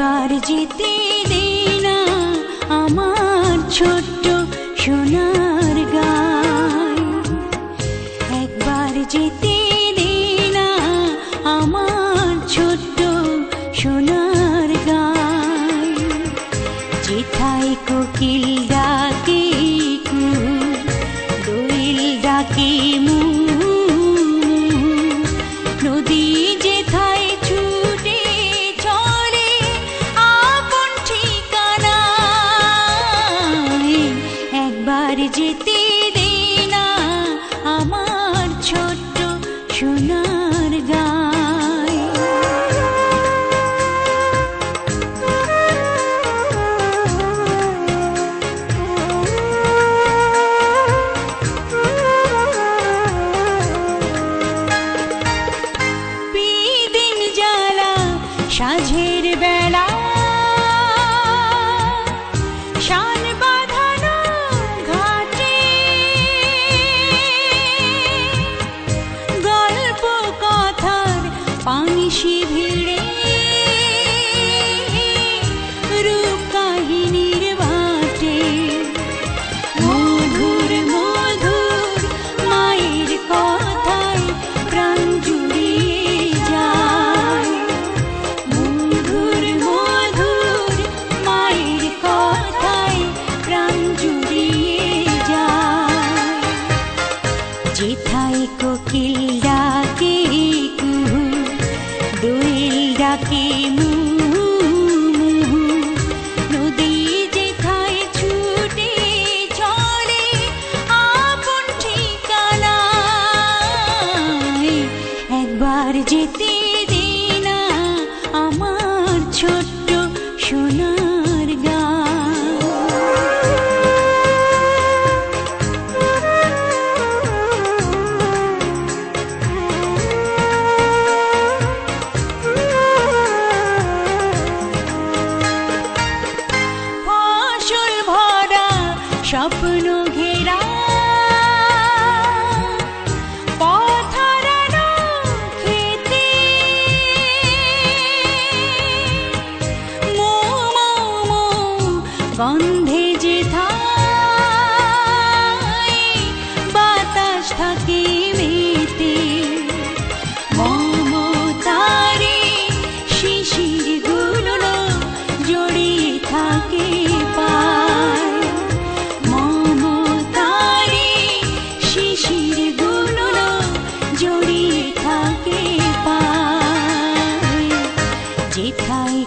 একবার যেতে দে আমার ছোট্ট সোনার গায় একবার যেতে দে আমার ছোট্ট সোনার গায় যেথায় কোকিল একবার পানিশি ভিড়ে। রূপ কাহিনীর বাটে। মায়ের কথায় প্রাণ জুড়িয়ে যায়। মধুর মধুর মায়ের কথায় প্রাণ জুড়িয়ে যায়। কোকিল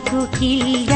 কোকিল